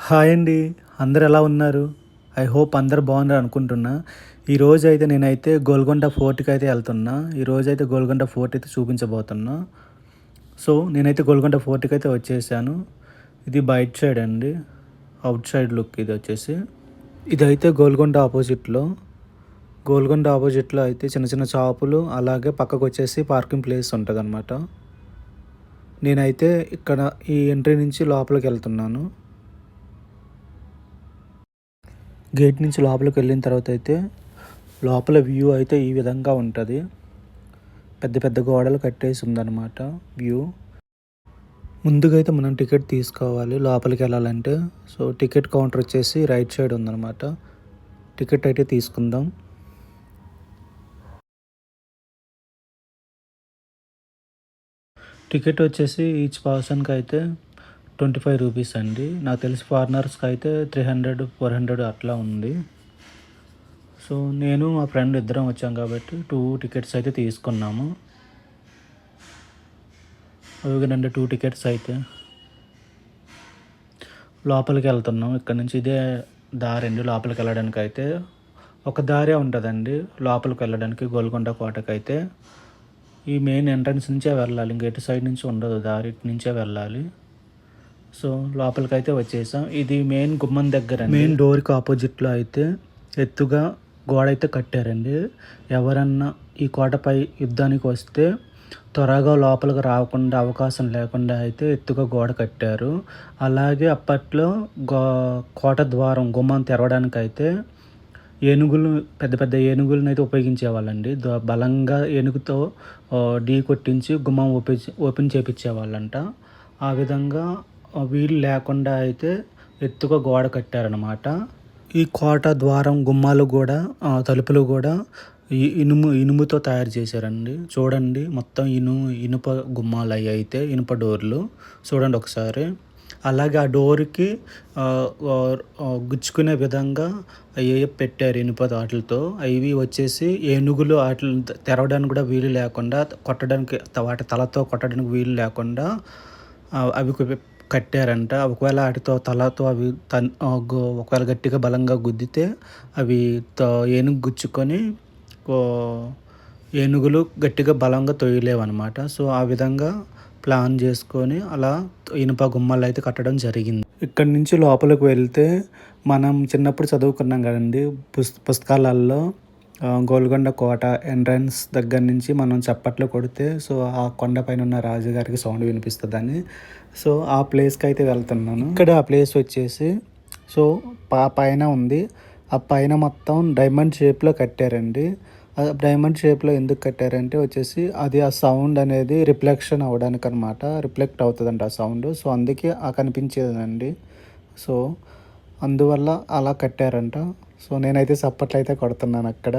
Hi అండి. అందరు ఎలా ఉన్నారు? ఐ హోప్ అందరు బాగున్నారు అనుకుంటున్నా. ఈ రోజు అయితే నేనైతే గోల్కొండ ఫోర్ట్కి అయితే వెళ్తున్నా. ఈ అయితే గోల్కొండ ఫోర్ట్ అయితే చూపించబోతున్నా. సో నేనైతే గోల్కొండ ఫోర్ట్కి అయితే వచ్చేసాను. ఇది బయట సైడ్ అండి. అవుట్ సైడ్ లుక్ ఇది వచ్చేసి. ఇదైతే గోల్కొండ ఆపోజిట్లో. గోల్కొండ ఆపోజిట్లో అయితే చిన్న చిన్న షాపులు అలాగే పక్కకు వచ్చేసి పార్కింగ్ ప్లేస్ ఉంటుంది నేనైతే ఇక్కడ ఈ ఎంట్రీ నుంచి లోపలికి వెళ్తున్నాను. గేట్ నుంచి లోపలికి వెళ్ళిన తర్వాత అయితే లోపల వ్యూ అయితే ఈ విధంగా ఉంటుంది. పెద్ద పెద్ద గోడలు కట్టేసి ఉందన్నమాట వ్యూ. ముందుగా అయితే మనం టికెట్ తీసుకోవాలి లోపలికి వెళ్ళాలంటే. సో టికెట్ కౌంటర్ వచ్చేసి రైట్ సైడ్ ఉందన్నమాట. టికెట్ అయితే తీసుకుందాం. టికెట్ వచ్చేసి ఈచ్ పర్సన్కి అయితే ట్వంటీ ఫైవ్ రూపీస్ అండి. నాకు తెలిసి ఫారినర్స్కి అయితే త్రీ హండ్రెడ్ ఫోర్ హండ్రెడ్ అట్లా ఉంది. సో నేను మా ఫ్రెండ్ ఇద్దరం వచ్చాం కాబట్టి టూ టికెట్స్ అయితే తీసుకున్నాము. అవిగనండి టూ టికెట్స్ అయితే. లోపలికి వెళ్తున్నాం. ఇక్కడ నుంచి ఇదే దారి అండి లోపలికి వెళ్ళడానికి అయితే ఒక దారే ఉంటుందండి లోపలికి వెళ్ళడానికి గోల్కొండ కోటకి అయితే ఈ మెయిన్ ఎంట్రన్స్ నుంచే వెళ్ళాలి. ఇంక ఎటు సైడ్ నుంచి ఉండదు దారి ఇటు నుంచే వెళ్ళాలి. సో లోపలికి అయితే వచ్చేసాం. ఇది మెయిన్ గుమ్మం దగ్గర మెయిన్ డోర్కి ఆపోజిట్లో అయితే ఎత్తుగా గోడ అయితే కట్టారండి. ఎవరన్నా ఈ కోటపై యుద్ధానికి వస్తే త్వరగా లోపలికి రాకుండా అవకాశం లేకుండా అయితే ఎత్తుగా గోడ కట్టారు. అలాగే అప్పట్లో గో కోట ద్వారం గుమ్మం తెరవడానికి అయితే ఏనుగులు పెద్ద పెద్ద ఏనుగులను అయితే ఉపయోగించేవాళ్ళండి బలంగా ఏనుగుతో ఢీ కొట్టించి గుమ్మం ఓపెన్ ఓపెన్ చేపించేవాళ్ళంట ఆ విధంగా వీలు లేకుండా అయితే ఎత్తుగా గోడ కట్టారనమాట ఈ కోట ద్వారం గుమ్మాలు కూడా తలుపులు కూడా ఈ ఇనుము ఇనుముతో తయారు చేశారండి. చూడండి మొత్తం ఇను ఇనుప గుమ్మాలు అవి అయితే ఇనుప డోర్లు. చూడండి ఒకసారి. అలాగే ఆ డోర్కి గుచ్చుకునే విధంగా అవి పెట్టారు ఇనుప వాటిలతో అవి వచ్చేసి ఏనుగులు వాటిని తెరవడానికి కూడా వీలు లేకుండా కొట్టడానికి వాటి తలతో కొట్టడానికి వీలు లేకుండా అవి కట్టారంట. ఒకవేళ వాటితో తలతో అవి తన్ ఒకవేళ గట్టిగా బలంగా గుద్దితే అవి తో ఏనుగు గుచ్చుకొని ఏనుగులు గట్టిగా బలంగా తొయ్యలేవన్నమాట. సో ఆ విధంగా ప్లాన్ చేసుకొని అలా ఇనుప గుమ్మలు అయితే కట్టడం జరిగింది. ఇక్కడి నుంచి లోపలికి వెళ్తే మనం చిన్నప్పుడు చదువుకున్నాం కదండి పుస్ పుస్తకాలలో గోల్కొండ కోట ఎంట్రన్స్ దగ్గర నుంచి మనం చప్పట్లు కొడితే సో ఆ కొండ పైన ఉన్న రాజుగారికి సౌండ్ వినిపిస్తుందని. సో ఆ ప్లేస్కి అయితే వెళ్తున్నాను. ఇక్కడ ఆ ప్లేస్ వచ్చేసి సో పా పైన ఉంది. ఆ పైన మొత్తం డైమండ్ షేప్లో కట్టారండి. డైమండ్ షేప్లో ఎందుకు కట్టారంటే వచ్చేసి అది ఆ సౌండ్ అనేది రిఫ్లెక్షన్ అవ్వడానికి అనమాట రిఫ్లెక్ట్ అవుతుందంట ఆ సౌండ్. సో అందుకే ఆ కనిపించేదండి. సో అందువల్ల అలా కట్టారంట. సో నేనైతే చప్పట్లు అయితే కొడుతున్నాను అక్కడ.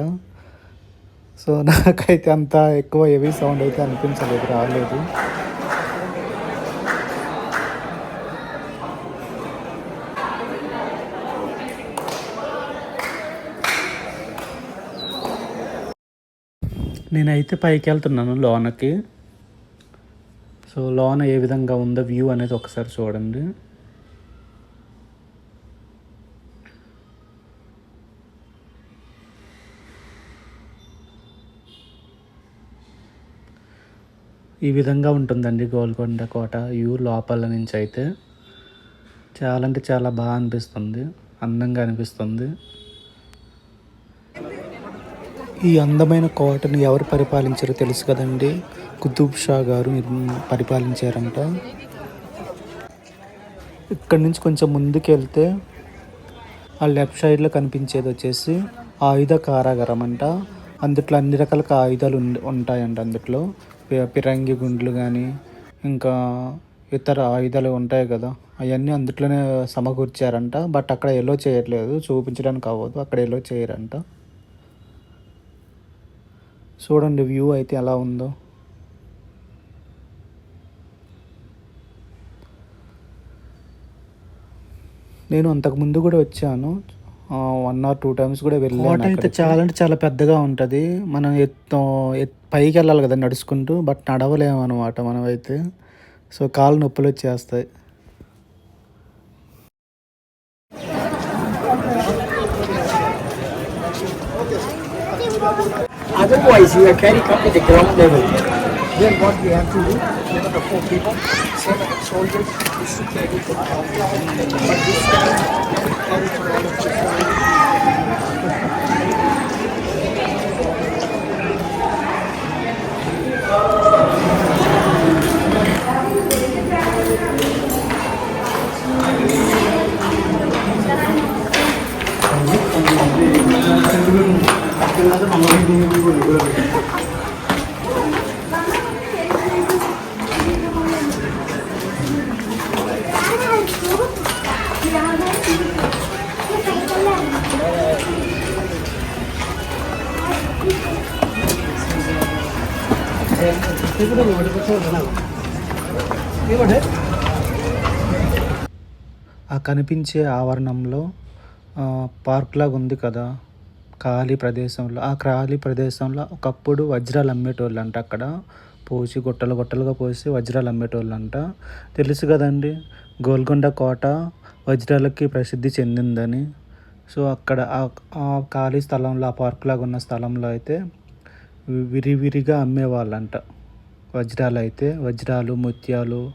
సో నాకైతే అంత ఎక్కువ హెవీ సౌండ్ అయితే అనిపించలేదు రాలేదు. నేనైతే పైకి వెళ్తున్నాను లోనకి. సో లోన ఏ విధంగా ఉందో వ్యూ అనేది ఒకసారి చూడండి. ఈ విధంగా ఉంటుందండి గోల్కొండ కోట వ్యూ లోపల నుంచి అయితే. చాలా అంటే చాలా బాగా అనిపిస్తుంది. అందంగా అనిపిస్తుంది. ఈ అందమైన కోటను ఎవరు పరిపాలించారో తెలుసు కదండి. కుతుబ్ షా గారు పరిపాలించారంట. ఇక్కడ నుంచి కొంచెం ముందుకు వెళ్తే ఆ లెఫ్ట్ సైడ్లో కనిపించేది వచ్చేసి ఆయుధ కారాగారం అంట. అందుట్లో అన్ని రకాల ఆయుధాలు ఉంటాయంట అందుట్లో. పిరంగి గుండ్లు కానీ ఇంకా ఇతర ఆయుధాలు ఉంటాయి కదా అవన్నీ అందుట్లోనే సమకూర్చారంట. బట్ అక్కడ ఎల్లో చేయట్లేదు చూపించడానికి అవ్వదు అక్కడ ఎల్లో చేయరంట. చూడండి వ్యూ అయితే ఎలా ఉందో. నేను అంతకుముందు కూడా వచ్చాను. వన్ ఆర్ టూ టైమ్స్ కూడా వెళ్ళాను అయితే చాలా అంటే చాలా పెద్దగా ఉంటుంది. మనం ఎత్తు ఎత్- పైకి వెళ్ళాలి కదా నడుచుకుంటూ బట్ నడవలేము అనమాట మనం అయితే సో కాళ్ళు నొప్పులు వచ్చేస్తాయి. Otherwise, you are carrying up to the ground level. Then what we have to do, you know, the four people, seven soldiers, is to carry the ground. But this time, we carry for all of the ఆ కనిపించే ఆవరణంలో park లాగా ఉంది కదా. ఖాళీ ప్రదేశంలో ఆ ఖాళీ ప్రదేశంలో ఒకప్పుడు వజ్రాలు అమ్మేటోళ్ళు అంట అక్కడ. పోసి గుట్టలు గుట్టలుగా పోసి వజ్రాలు అమ్మేటోళ్ళు అంట తెలుసు కదండి గోల్కొండ కోట వజ్రాలకి ప్రసిద్ధి చెందిందని. సో అక్కడ ఆ- ఖాళీ స్థలంలో ఆ పార్క్ లాగా ఉన్న స్థలంలో అయితే విరివిరిగా అమ్మేవాళ్ళంట. వజ్రాలు అయితే వజ్రాలు ముత్యాలు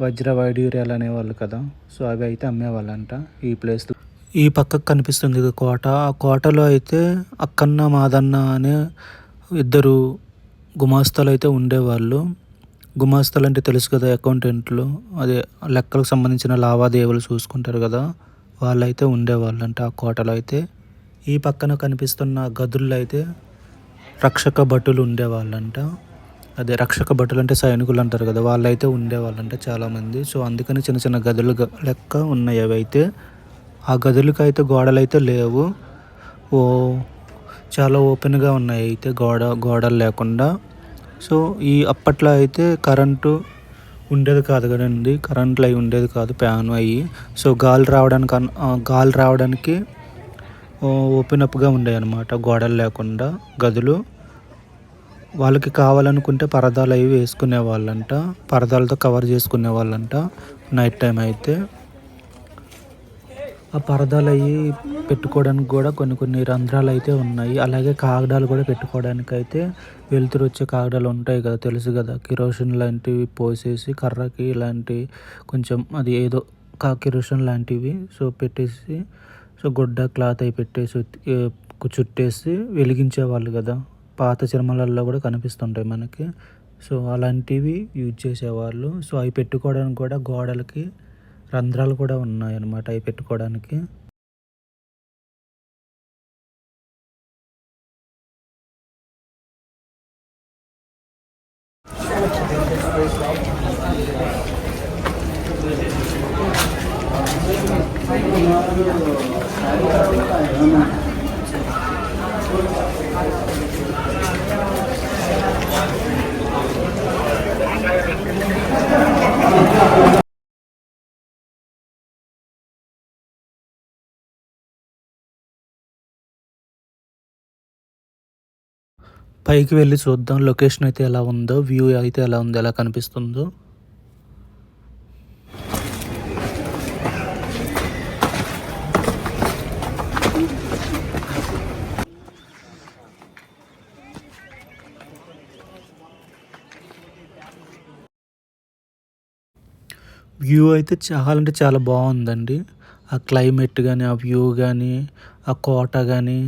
వజ్ర వైడూర్యాలు అనేవాళ్ళు కదా. సో అవి అయితే అమ్మేవాళ్ళంట ఈ ప్లేస్లో ఈ పక్కకు కనిపిస్తుంది ఇది కోట. ఆ కోటలో అయితే అక్కన్న మాదన్న అనే ఇద్దరు గుమాస్తాలు అయితే ఉండేవాళ్ళు. గుమాస్తాలు అంటే తెలుసు కదా అకౌంటెంట్లు. అదే లెక్కలకు సంబంధించిన లావాదేవీలు చూసుకుంటారు కదా. వాళ్ళైతే ఉండేవాళ్ళంట ఆ కోటలో అయితే. ఈ పక్కన కనిపిస్తున్న గదుల్లో అయితే రక్షక భటులు ఉండేవాళ్ళంట. అదే రక్షక భటులు అంటే సైనికులు అంటారు కదా వాళ్ళైతే ఉండేవాళ్ళంట చాలామంది. సో అందుకని చిన్న చిన్న గదులు లెక్క ఉన్నాయి అవి అయితే ఆ గదులకు అయితే గోడలు అయితే లేవు. ఓ చాలా ఓపెన్గా ఉన్నాయి అయితే గోడ గోడలు లేకుండా. సో ఈ అప్పట్లో అయితే కరెంటు ఉండేది కాదు కదండి. కరెంట్లు అవి ఉండేది కాదు ఫ్యాన్ అవి సో గాలి రావడానికి గాలి రావడానికి ఓపెన్ అప్గా ఉండేవి అనమాట గోడలు లేకుండా గదులు. వాళ్ళకి కావాలనుకుంటే పరదాలు అవి వేసుకునే వాళ్ళంట పరదాలతో కవర్ చేసుకునే వాళ్ళంట నైట్ టైం అయితే. ఆ పరదాలు అవి పెట్టుకోవడానికి కూడా కొన్ని కొన్ని రంధ్రాలు అయితే ఉన్నాయి. అలాగే కాగడాలు కూడా పెట్టుకోవడానికి అయితే వెలుతురు వచ్చే కాగడాలు ఉంటాయి కదా తెలుసు కదా. కిరోసిన్ లాంటివి పోసేసి కర్రకి ఇలాంటి కొంచెం అది ఏదో కా కిరోసిన్ లాంటివి. సో పెట్టేసి సో గుడ్డ క్లాత్ అవి పెట్టేసి చుట్టేసి వెలిగించేవాళ్ళు కదా. పాత సినిమాలలో కూడా కనిపిస్తుంటాయి మనకి. సో అలాంటివి యూజ్ చేసేవాళ్ళు. సో అవి పెట్టుకోవడానికి కూడా గోడలకి రంధ్రాలు కూడా ఉన్నాయన్నమాట అవి పెట్టుకోవడానికి. పైకి వెళ్ళి చూద్దాం. లొకేషన్ అయితే ఎలా ఉందో వ్యూ అయితే ఎలా ఉందో ఎలా కనిపిస్తుందో. వ్యూ అయితే చాలా అంటే చాలా బాగుందండి. ఆ క్లైమేట్ కానీ ఆ వ్యూ కానీ ఆ కోట కానీ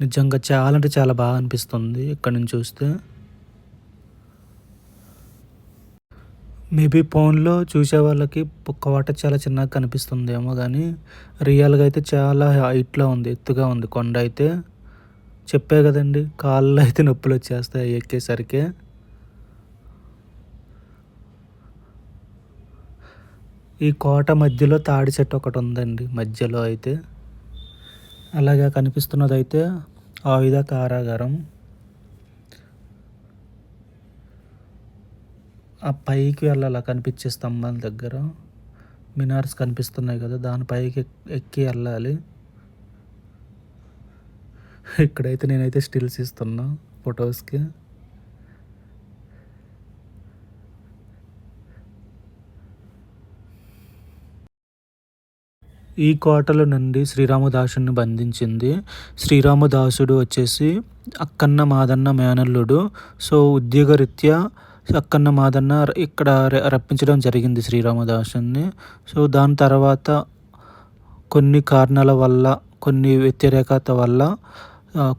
నిజంగా చాలా అంటే చాలా బాగా అనిపిస్తుంది ఇక్కడ నుంచి చూస్తే. మేబీ ఫోన్లో చూసే వాళ్ళకి కోట చాలా చిన్నగా కనిపిస్తుందేమో కానీ రియల్గా అయితే చాలా హైట్లో ఉంది ఎత్తుగా ఉంది కొండ అయితే. చెప్పే కదండి కాళ్ళు అయితే నొప్పులు వచ్చేస్తాయి ఎక్కేసరికి. ఈ కోట మధ్యలో తాడి చెట్టు ఒకటి ఉందండి మధ్యలో అయితే. అలాగే కనిపిస్తున్నదైతే ఆయుధ కారాగారం. ఆ పైకి వెళ్ళాలి కనిపించే స్తంభాల దగ్గర. మినార్స్ కనిపిస్తున్నాయి కదా దాని పైకి ఎక్కి వెళ్ళాలి. ఇక్కడైతే నేనైతే స్టిల్స్ ఇస్తున్నా ఫొటోస్కి. ఈ కోటల నుండి శ్రీరామదాసుని బంధించింది. శ్రీరామదాసుడు వచ్చేసి అక్కన్న మాదన్న మేనల్లుడు. సో ఉద్యోగరీత్యా అక్కన్న మాదన్న ఇక్కడ రప్పించడం జరిగింది శ్రీరామదాసుని. సో దాని తర్వాత కొన్ని కారణాల వల్ల కొన్ని వ్యతిరేకత వల్ల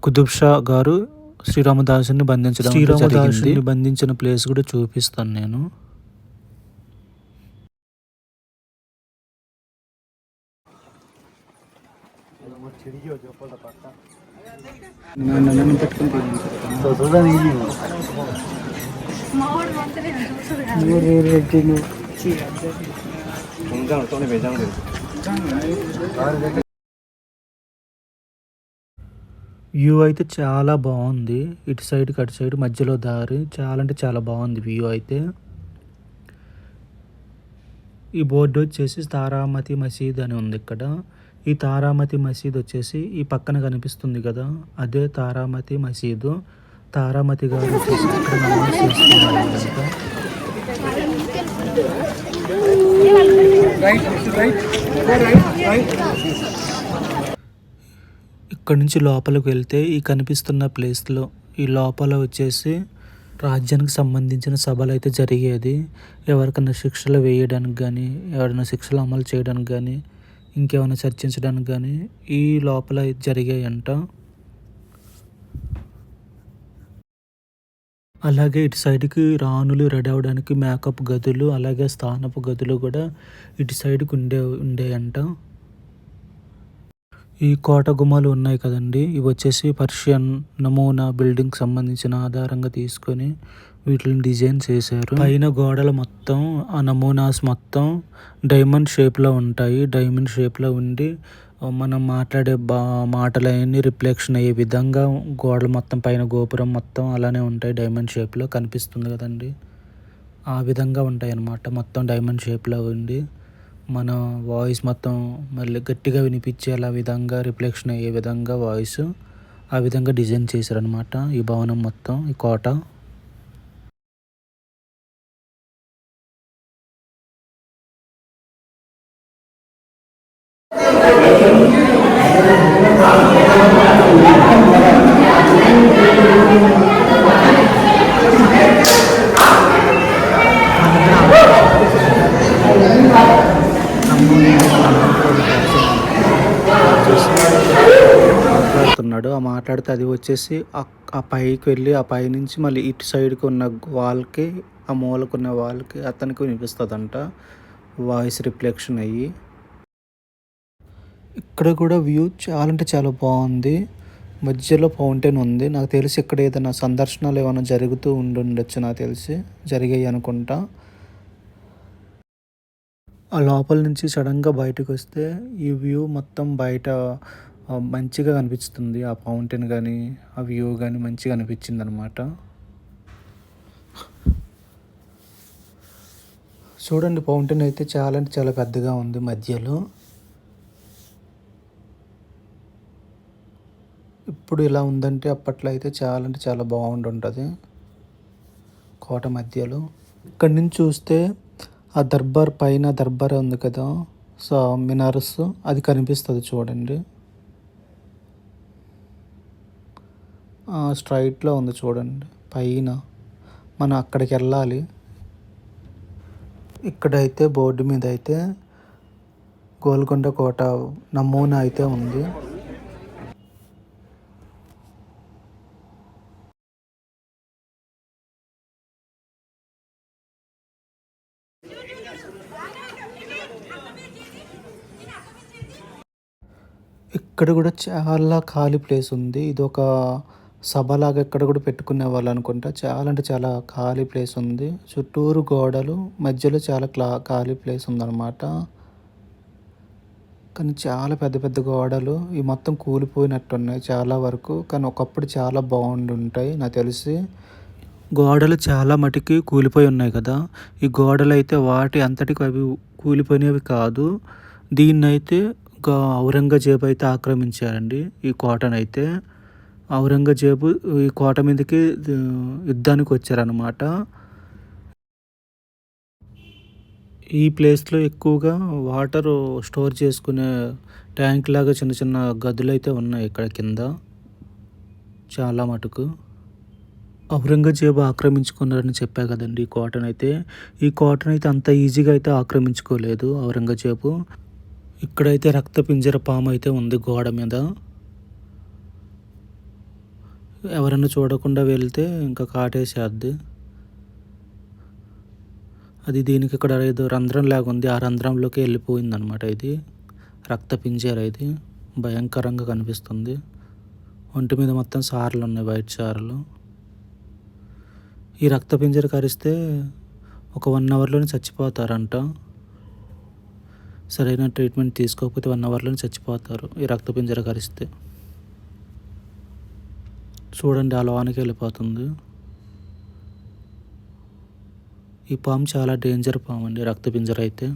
కుతుబ్ షా గారు శ్రీరామదాసుని బంధించడం శ్రీరామదాసుని బంధించిన ప్లేస్ కూడా చూపిస్తాను నేను. వ్యూ అయితే చాలా బాగుంది. ఇటు సైడ్ అటు సైడ్ మధ్యలో దారి చాలా అంటే చాలా బాగుంది వ్యూ అయితే. ఈ బోర్డు వచ్చేసి తారామతి మసీద్ అని ఉంది ఇక్కడ. ఈ తారామతి మసీద్ వచ్చేసి ఈ పక్కన కనిపిస్తుంది కదా అదే తారామతి మసీదు. తారామతి గారు వచ్చేసి ఇక్కడ నమాజ్ ఇక్కడ నుంచి లోపలికి వెళ్తే ఈ కనిపిస్తున్న ప్లేస్లో ఈ లోపల వచ్చేసి రాజ్యానికి సంబంధించిన సభలు అయితే జరిగేది. ఎవరికైనా శిక్షలు వేయడానికి కానీ ఎవరైనా శిక్షలు అమలు చేయడానికి కానీ ఇంకేమైనా చర్చించడానికి కానీ ఈ లోపల జరిగాయంట. అలాగే ఇటు సైడ్కి రాణులు రెడీ అవ్వడానికి మేకప్ గదులు అలాగే స్థానపు గదులు కూడా ఇటు సైడ్కి ఉండే ఉండేయంట. ఈ కోట గుమ్మలు ఉన్నాయి కదండి ఇవి వచ్చేసి పర్షియన్ నమూనా బిల్డింగ్ సంబంధించిన ఆధారంగా తీసుకొని వీటిని డిజైన్ చేశారు. పైన గోడలు మొత్తం ఆ నమూనాస్ మొత్తం డైమండ్ షేప్లో ఉంటాయి. డైమండ్ షేప్లో ఉండి మనం మాట్లాడే బా మాటలన్నీ రిఫ్లెక్షన్ అయ్యే విధంగా గోడలు మొత్తం పైన గోపురం మొత్తం అలానే ఉంటాయి. డైమండ్ షేప్లో కనిపిస్తుంది కదండి. ఆ విధంగా ఉంటాయి అన్నమాట మొత్తం డైమండ్ షేప్లో ఉండి మన వాయిస్ మొత్తం మళ్ళీ గట్టిగా వినిపించేలా విధంగా రిఫ్లెక్షన్ అయ్యే విధంగా వాయిస్ ఆ విధంగా డిజైన్ చేశారనమాట ఈ భవనం మొత్తం ఈ కోట. మాట్లాడుతున్నాడు. ఆ మాట్లాడితే అది వచ్చేసి ఆ- పైకి వెళ్ళి ఆ పై నుంచి మళ్ళీ ఇటు సైడ్కి ఉన్న వాల్కి ఆ మూలకున్న వాళ్ళకి అతనికి వినిపిస్తుందంట. వాయిస్ రిఫ్లెక్షన్ అయ్యి. ఇక్కడ కూడా వ్యూ చాలా అంటే చాలా బాగుంది. మధ్యలో ఫౌంటైన్ ఉంది. నాకు తెలిసి ఇక్కడ ఏదైనా సందర్శనలు ఏమైనా జరుగుతూ ఉండుండొచ్చు నాకు తెలిసి. జరిగాయి అనుకుంటా. ఆ లోపల నుంచి సడన్గా బయటకు వస్తే ఈ వ్యూ మొత్తం బయట మంచిగా కనిపిస్తుంది. ఆ ఫౌంటైన్ కానీ ఆ వ్యూ కానీ మంచిగా అనిపించింది అనమాట చూడండి ఫౌంటైన్ అయితే చాలా అంటే చాలా పెద్దగా ఉంది మధ్యలో. ఇప్పుడు ఇలా ఉందంటే అప్పట్లో అయితే చాలా అంటే చాలా బాగుండి ఉంటుంది కోట మధ్యలో. ఇక్కడి నుంచి చూస్తే ఆ దర్బార్ పైన దర్బార్ ఉంది కదా. సో మినారస్ అది కనిపిస్తుంది చూడండి. స్ట్రైట్లో ఉంది చూడండి. పైన మనం అక్కడికి వెళ్ళాలి. ఇక్కడైతే బోర్డు మీద అయితే గోల్కొండ కోట నమూనా అయితే ఉంది. ఇక్కడ కూడా చాలా ఖాళీ ప్లేస్ ఉంది. ఇది ఒక సభలాగా ఇక్కడ కూడా పెట్టుకునే వాళ్ళు అనుకుంటా. చాలా అంటే చాలా ఖాళీ ప్లేస్ ఉంది. చుట్టూరు గోడలు మధ్యలో చాలా క్లా ఖాళీ ప్లేస్ ఉందన్నమాట. కానీ చాలా పెద్ద పెద్ద గోడలు ఈ మొత్తం కూలిపోయినట్టు ఉన్నాయి చాలా వరకు. కానీ ఒకప్పుడు చాలా బాగుండి ఉంటాయి నాకు తెలిసి. గోడలు చాలా మటుకి కూలిపోయి ఉన్నాయి కదా. ఈ గోడలు అయితే వాటి అంతటికి అవి కూలిపోయినవి కాదు. దీన్నైతే ఒక ఔరంగజేబు అయితే ఆక్రమించారండి ఈ కోటనైతే ఔరంగజేబు ఈ కోట మీదకి యుద్ధానికి వచ్చారనమాట ఈ ప్లేస్లో ఎక్కువగా వాటర్ స్టోర్ చేసుకునే ట్యాంక్ లాగా చిన్న చిన్న గదులు అయితే ఉన్నాయి ఇక్కడ కింద. చాలా మటుకు. ఔరంగజేబు ఆక్రమించుకున్నారని చెప్పా కదండి ఈ కోటనైతే. ఈ కోటనైతే అంత ఈజీగా అయితే ఆక్రమించుకోలేదు ఔరంగజేబు. ఇక్కడైతే రక్తపింజర పాము అయితే ఉంది గోడ మీద. ఎవరైనా చూడకుండా వెళ్తే ఇంకా కాటేసేద్ది. అది దీనికి ఇక్కడ ఏదో రంధ్రం లాగా ఉంది. ఆ రంధ్రంలోకి వెళ్ళిపోయింది అనమాట ఇది. రక్తపింజర ఇది. భయంకరంగా కనిపిస్తుంది. ఒంటి మీద మొత్తం సార్లు ఉన్నాయి వైట్ సార్లు. ఈ రక్తపింజర కరిస్తే ఒక వన్ అవర్లోనే చచ్చిపోతారంట. సరైన ట్రీట్మెంట్ తీసుకోకపోతే వన్ అవర్లోనే చచ్చిపోతారు. ఈ రక్తపింజర కరిస్తే. చూడండి ఆ లోనికి వెళ్ళిపోతుంది. ఈ పాము చాలా డేంజర్ పాము అండి రక్తపింజర అయితే.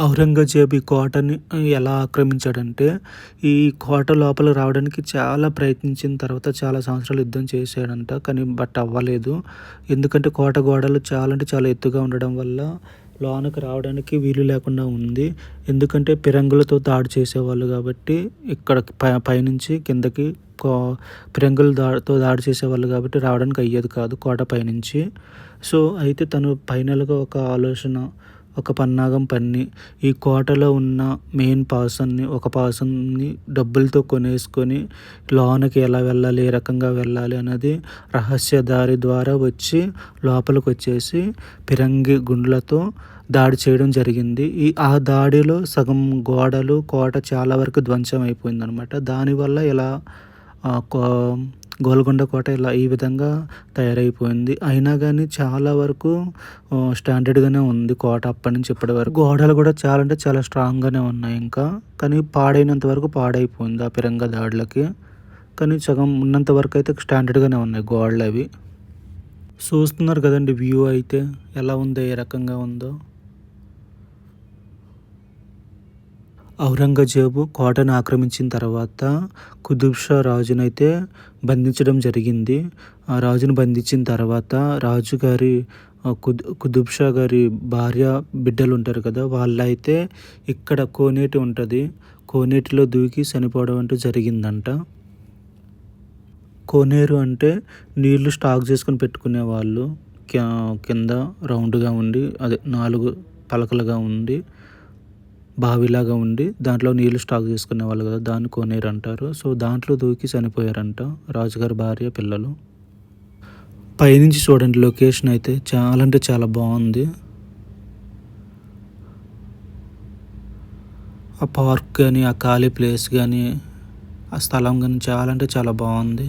ఔరంగజేబు ఈ కోటని ఎలా ఆక్రమించాడంటే ఈ కోట లోపల రావడానికి చాలా ప్రయత్నించిన తర్వాత చాలా సంవత్సరాలు యుద్ధం చేశాడంట కానీ బట్ అవ్వలేదు. ఎందుకంటే కోట గోడలు చాలా అంటే చాలా ఎత్తుగా ఉండడం వల్ల లోనకి రావడానికి వీలు లేకుండా ఉంది. ఎందుకంటే పిరంగులతో దాడి చేసేవాళ్ళు కాబట్టి ఇక్కడ పై పైనుంచి కిందకి కో పిరంగుల దాడితో దాడి చేసేవాళ్ళు కాబట్టి రావడానికి అయ్యేది కాదు కోట పైనుంచి. సో అయితే తను ఫైనల్గా ఒక ఆలోచన ఒక పన్నాగం పన్ని. ఈ కోటలో ఉన్న మెయిన్ పర్సన్ని ఒక పర్సన్ని డబ్బులతో కొనేసుకొని లోనకి ఎలా వెళ్ళాలి ఏ రకంగా వెళ్ళాలి అనేది రహస్య దారి ద్వారా వచ్చి లోపలికి వచ్చేసి పిరంగి గుండ్లతో దాడి చేయడం జరిగింది. ఈ ఆ దాడిలో సగం గోడలు కోట చాలా వరకు ధ్వంసం అయిపోయింది అనమాట దానివల్ల ఇలా కో- గోల్కొండ కోట ఇలా ఈ విధంగా తయారైపోయింది. అయినా కానీ చాలా వరకు స్టాండర్డ్గానే ఉంది కోట అప్పటి నుంచి ఇప్పటి వరకు. గోడలు కూడా చాలా అంటే చాలా స్ట్రాంగ్గానే ఉన్నాయి ఇంకా. కానీ పాడైనంత వరకు పాడైపోయింది ఆ పిరంగ దాడులకి. కానీ సగం ఉన్నంత వరకు అయితే స్టాండర్డ్గానే ఉన్నాయి గోడలు అవి చూస్తున్నారు కదండి వ్యూ అయితే ఎలా ఉందో ఏ రకంగా ఉందో. ఔరంగజేబు కోటను ఆక్రమించిన తర్వాత కుతుబ్షా రాజునైతే బంధించడం జరిగింది. ఆ రాజును బంధించిన తర్వాత రాజుగారి కుదు కుద్ షా గారి భార్య బిడ్డలు ఉంటారు కదా వాళ్ళైతే ఇక్కడ కోనేటి ఉంటుంది. కోనేటిలో దూకి చనిపోవడం అంటూ జరిగిందంట. కోనేరు అంటే నీళ్ళు స్టాక్ చేసుకుని పెట్టుకునే వాళ్ళు కింద రౌండ్గా ఉండి అదే నాలుగు పలకలుగా ఉండి బావిలాగా ఉండి దాంట్లో నీళ్ళు స్టాక్ చేసుకునే వాళ్ళు కదా దాన్ని కోనేరు అంటారు సో దాంట్లో దూకి చనిపోయారంట రాజుగారి భార్య పిల్లలు. పైనుంచి చూడండి లొకేషన్ అయితే చాలా అంటే చాలా బాగుంది. ఆ పార్క్ కానీ ఆ ఖాళీ ప్లేస్ కానీ ఆ స్థలం కానీ చాలా అంటే చాలా బాగుంది.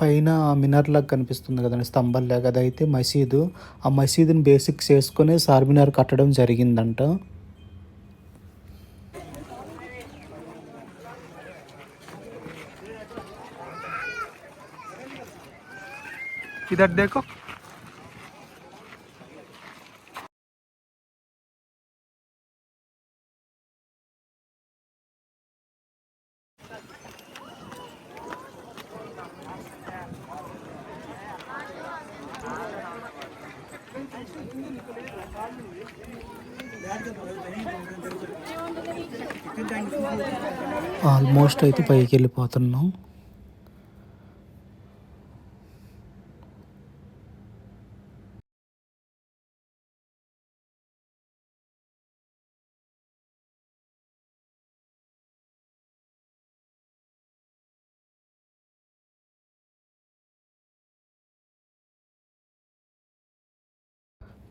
పైన మినార్ లాగా కనిపిస్తుంది కదండి స్తంభం లాగా అదైతే మసీదు. ఆ మసీదుని బేసిక్స్ చేసుకొని చార్మినార్ కట్టడం జరిగిందంట. इधर देखो ఆల్మోస్ట్ అయితే పైకి వెళ్ళిపోతున్నాం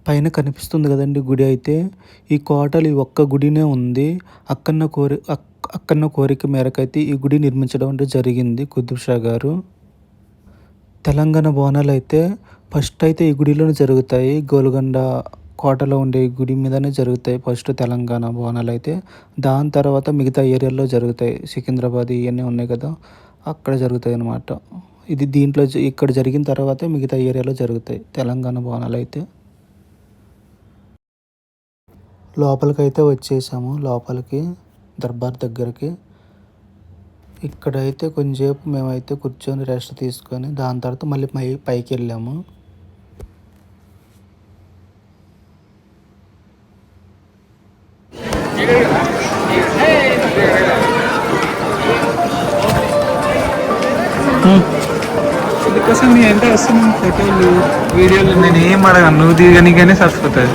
పైన కనిపిస్తుంది కదండి గుడి అయితే. ఈ కోటలు ఈ ఒక్క గుడినే ఉంది. అక్కన్న కోరి అక్- అక్కన్న కోరిక మేరకైతే ఈ గుడి నిర్మించడం అంటే జరిగింది కుతుబ్ షా గారు. తెలంగాణ బోనాలు అయితే ఫస్ట్ అయితే ఈ గుడిలోనే జరుగుతాయి. గోల్గొండ కోటలో ఉండే గుడి మీదనే జరుగుతాయి ఫస్ట్ తెలంగాణ బోనాలు అయితే. దాని తర్వాత మిగతా ఏరియాల్లో జరుగుతాయి. సికింద్రాబాద్ ఇవన్నీ ఉన్నాయి కదా అక్కడ జరుగుతాయి అన్నమాట. ఇది దీంట్లో జ- ఇక్కడ జరిగిన తర్వాతే మిగతా ఏరియాలో జరుగుతాయి తెలంగాణ బోనాలు అయితే. లోపలికైతే వచ్చేసాము. లోపలికి దర్బార్ దగ్గరికి. ఇక్కడైతే కొంచెంసేపు మేమైతే కూర్చొని రెస్ట్ తీసుకొని దాని తర్వాత మళ్ళీ పై పైకి వెళ్ళాము. అందుకోసం నీ అంటే వస్తున్నాను ఫోటోలు వీడియోలు నేను ఏం అడగను? నువ్వు దిగనికనే సరిపోతుంది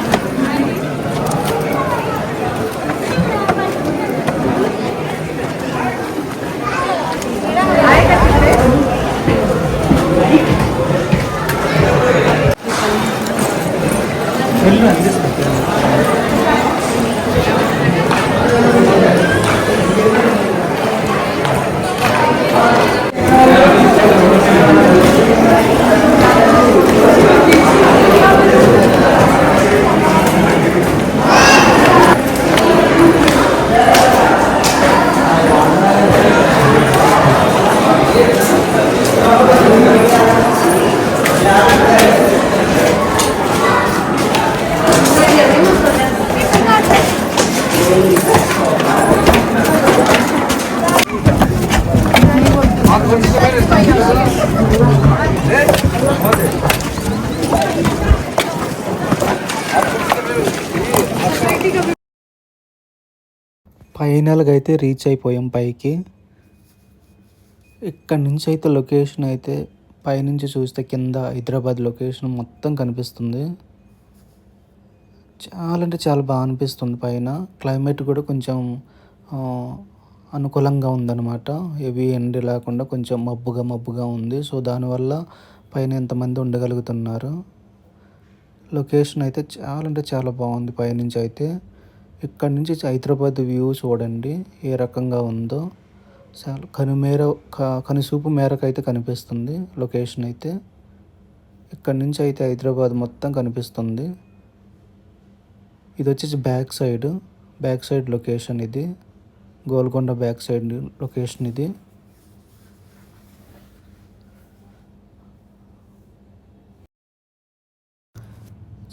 ఫైనల్గా అయితే రీచ్ అయిపోయాం పైకి. ఇక్కడ నుంచి అయితే లొకేషన్ అయితే పైనుంచి చూస్తే కింద హైదరాబాద్ లొకేషన్ మొత్తం కనిపిస్తుంది. చాలా అంటే చాలా బాగా అనిపిస్తుంది పైన. క్లైమేట్ కూడా కొంచెం అనుకూలంగా ఉందన్నమాట. హెవీ ఎండ లేకుండా కొంచెం మబ్బుగా మబ్బుగా ఉంది. సో దానివల్ల పైన ఎంతమంది ఉండగలుగుతున్నారు? లొకేషన్ అయితే చాలా అంటే చాలా బాగుంది పైనుంచి అయితే ఇక్కడ నుంచి హైదరాబాద్ వ్యూ చూడండి ఏ రకంగా ఉందో. చాలా కనుమేర కనుసూపు మేరకు అయితే కనిపిస్తుంది లొకేషన్ అయితే. ఇక్కడ నుంచి అయితే హైదరాబాద్ మొత్తం కనిపిస్తుంది. ఇది వచ్చేసి back side back side location ఇది. గోల్కొండ బ్యాక్ సైడ్ లొకేషన్ ఇది.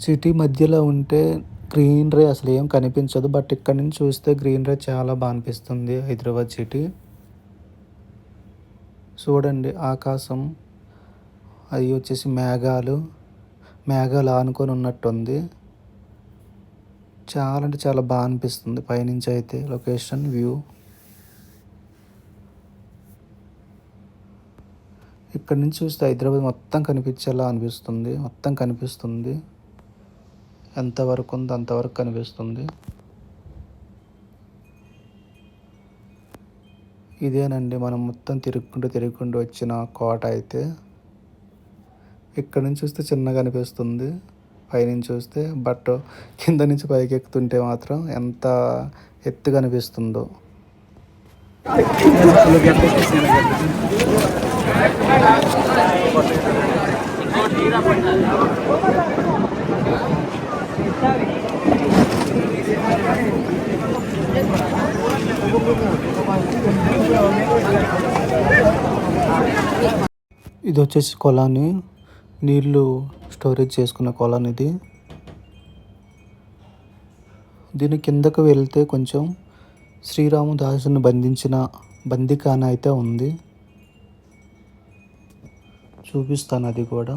సిటీ మధ్యలో ఉంటే గ్రీనరీ అసలు ఏం కనిపించదు బట్ ఇక్కడ నుంచి చూస్తే గ్రీనరీ చాలా బాగా అనిపిస్తుంది హైదరాబాద్ సిటీ చూడండి ఆకాశం అది వచ్చేసి మేఘాలు మేఘాలు ఆనుకొని ఉన్నట్టుంది. చాలా అంటే చాలా బాగా అనిపిస్తుంది పైనుంచి అయితే లొకేషన్ వ్యూ ఇక్కడ నుంచి చూస్తే హైదరాబాద్ మొత్తం కనిపించేలా అనిపిస్తుంది మొత్తం కనిపిస్తుంది. ఎంతవరకు ఉందో అంతవరకు కనిపిస్తుంది. ఇదేనండి మనం మొత్తం తిరుగుకుంటూ తిరుగుకుంటూ వచ్చిన కోట అయితే. ఇక్కడ నుంచి చూస్తే చిన్నగా అనిపిస్తుంది. పైనుంచి చూస్తే బట్ కింద నుంచి పైకి ఎక్కుతుంటే మాత్రం ఎంత ఎత్తుగా అనిపిస్తుందో. ఇది వచ్చేసి కొలాని. నీళ్ళు స్టోరేజ్ చేసుకున్న కొలాన్ ఇది. దీని కిందకు వెళ్తే కొంచెం శ్రీరామదాసుని బంధించిన బందికాన అయితే ఉంది. చూపిస్తాను అది కూడా.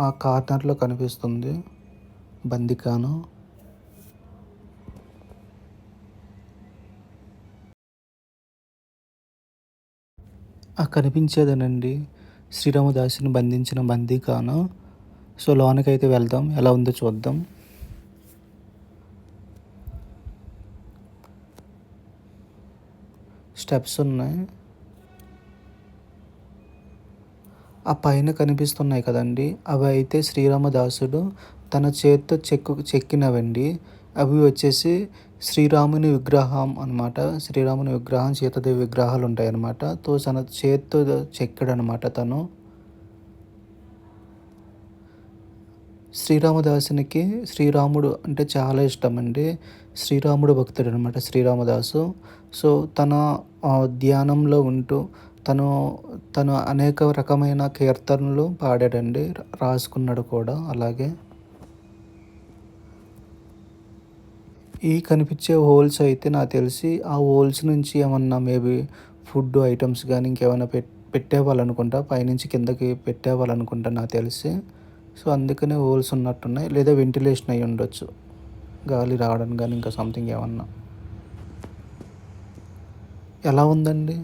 ఆ కార్నర్లో కనిపిస్తుంది బందికాను. ఆ కనిపించేదేనండి శ్రీరామదాసుని బంధించిన బందీకాను. సో లోనకైతే వెళ్దాం. ఎలా ఉందో చూద్దాం. స్టెప్స్ ఉన్నాయి. ఆ పైన కనిపిస్తున్నాయి కదండి. అవి అయితే శ్రీరామదాసుడు తన చేత్తో చెక్కు చెక్కినవండి. అవి వచ్చేసి శ్రీరాముని విగ్రహం అనమాట శ్రీరాముని విగ్రహం సీతాదేవి విగ్రహాలు ఉంటాయి అనమాట తో తన చేత్తో చెక్కాడు అనమాట తను. శ్రీరామదాసునికి శ్రీరాముడు అంటే చాలా ఇష్టం అండి శ్రీరాముడు భక్తుడు అనమాట శ్రీరామదాసు. సో తన ధ్యానంలో ఉంటూ తను తను అనేక రకమైన కీర్తనలు పాడాడండి. రాసుకున్నాడు కూడా. అలాగే ఈ కనిపించే హోల్స్ అయితే నాకు తెలిసి ఆ హోల్స్ నుంచి ఏమన్నా మేబీ ఫుడ్ ఐటమ్స్ కానీ ఇంకేమైనా పెట్ పెట్టేవాళ్ళనుకుంటా. పైనుంచి కిందకి పెట్టేవాళ్ళనుకుంటా నాకు తెలిసి. సో అందుకనే హోల్స్ ఉన్నట్టున్నాయి. లేదా వెంటిలేషన్ అయి ఉండొచ్చు. గాలి రావడం కానీ ఇంకా సంథింగ్ ఏమన్నా. ఎలా ఉందండి?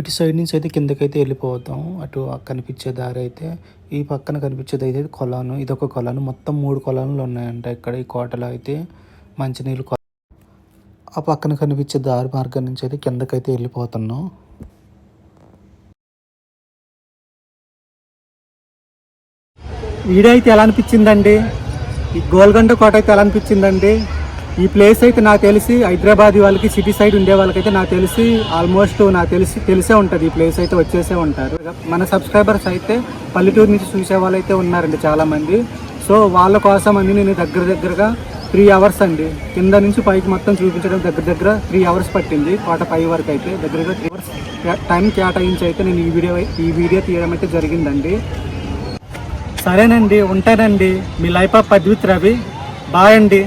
ఇటు సైడ్ నుంచి అయితే కిందకైతే వెళ్ళిపోతాం. అటు కనిపించే దారి అయితే ఈ పక్కన కనిపించేది అయితే కొలాను. ఇది ఒక కొలాను. మొత్తం మూడు కొలానులు ఉన్నాయంట ఇక్కడ. ఈ కోటలో అయితే మంచినీళ్ళు కొల ఆ పక్కన కనిపించే దారి మార్గం నుంచి అయితే కిందకైతే వెళ్ళిపోతున్నాం. వీడియో అయితే ఎలా అనిపించిందండి? ఈ గోల్గొండ కోట అయితే ఎలా అనిపించిందండి? ఈ ప్లేస్ అయితే నాకు తెలిసి హైదరాబాద్ వాళ్ళకి సిటీ సైడ్ ఉండే వాళ్ళకైతే నాకు తెలిసి ఆల్మోస్ట్ నాకు తెలిసి తెలిసే ఉంటుంది. ఈ ప్లేస్ అయితే వచ్చేసే ఉంటారు. మన సబ్స్క్రైబర్స్ అయితే పల్లెటూరు నుంచి చూసే వాళ్ళు అయితే ఉన్నారండి చాలామంది. సో వాళ్ళ కోసం అని నేను దగ్గర దగ్గరగా త్రీ అవర్స్ అండి. కింద నుంచి పైకి మొత్తం చూపించడం దగ్గర దగ్గర త్రీ అవర్స్ పట్టింది. కోట ఫైవ్ వరకు అయితే దగ్గర దగ్గర త్రీ అవర్స్ టైం కేటాయించి అయితే నేను ఈ వీడియో ఈ వీడియో తీయడం అయితే జరిగిందండి. సరేనండి ఉంటానండి. మీ life of Advith Ravi. Bye అండి.